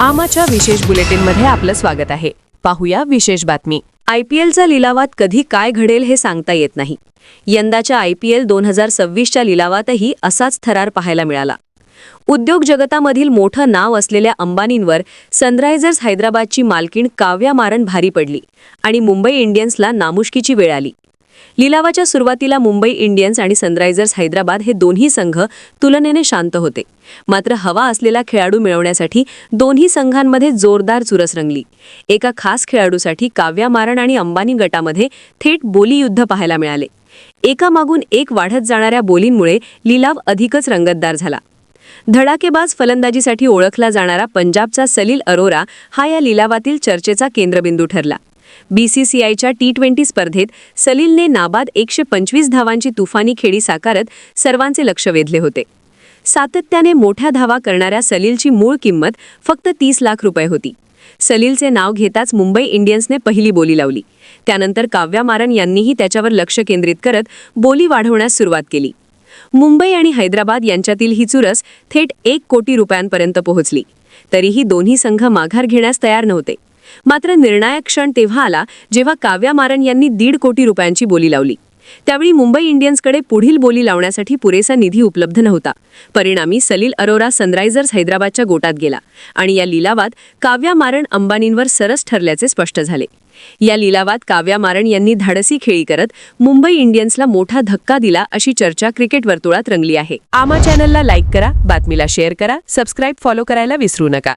आमाच्या विशेष बुलेटिनमध्ये आपलं स्वागत आहे. पाहूया विशेष बातमी. आय पी एलचा लिलावात कधी काय घडेल हे सांगता येत नाही. यंदाच्या आय पी एल दोन हजार सव्वीसच्या लिलावातही असाच थरार पाहायला मिळाला. उद्योग जगतामधील मोठं नाव असलेल्या अंबानींवर सनरायझर्स हैदराबादची मालकीण काव्या मारण भारी पडली आणि मुंबई इंडियन्सला नामुष्कीची वेळ आली. लिलावाच्या सुरुवातीला मुंबई इंडियन्स आणि सनरायझर्स हैदराबाद हे दोन्ही संघ तुलनेने शांत होते. मात्र हवा असलेला खेळाडू मिळवण्यासाठी दोन्ही संघांमध्ये जोरदार चुरस रंगली. एका खास खेळाडूसाठी काव्या मारण आणि अंबानी गटामध्ये थेट बोलीयुद्ध पाहायला मिळाले. एकामागून एक वाढत जाणाऱ्या बोलींमुळे लिलाव अधिकच रंगतदार झाला. धडाकेबाज फलंदाजीसाठी ओळखला जाणारा पंजाबचा सलील अरोरा हा या लिलावातील चर्चेचा केंद्रबिंदू ठरला. बीसीसीआयच्या टी ट्वेंटी स्पर्धेत सलीलने नाबाद एकशे पंचवीस धावांची तुफानी खेळी साकारत सर्वांचे लक्ष वेधले होते. सातत्याने मोठ्या धावा करणाऱ्या सलीलची मूळ किंमत फक्त तीस लाख रुपये होती. सलीलचे नाव घेताच मुंबई इंडियन्सने पहिली बोली लावली. त्यानंतर काव्या मारन यांनीही त्याच्यावर लक्ष केंद्रित करत बोली वाढवण्यास सुरुवात केली. मुंबई आणि हैदराबाद यांच्यातील ही चुरस थेट एक कोटी रुपयांपर्यंत पोहोचली. तरीही दोन्ही संघ माघार घेण्यास तयार नव्हते. मात्र निर्णायक क्षण तेव्हा आला जेव्हा काव्या मारन यांनी दीड कोटी रुपयांची बोली लावली. त्यावेळी मुंबई इंडियन्सकडे पुढील बोली लावण्यासाठी पुरेसा निधी उपलब्ध नव्हता. परिणामी सलील अरोरा सनरायझर्स हैदराबादच्या गोटात गेला आणि या लिलावात काव्या मारण अंबानींवर सरस ठरल्याचे स्पष्ट झाले. या लिलावात काव्या मारण यांनी धाडसी खेळी करत मुंबई इंडियन्सला मोठा धक्का दिला अशी चर्चा क्रिकेट वर्तुळात रंगली आहे. आमा चॅनलला लाईक करा बातमीला शेअर करा सबस्क्राईब फॉलो करायला विसरू नका.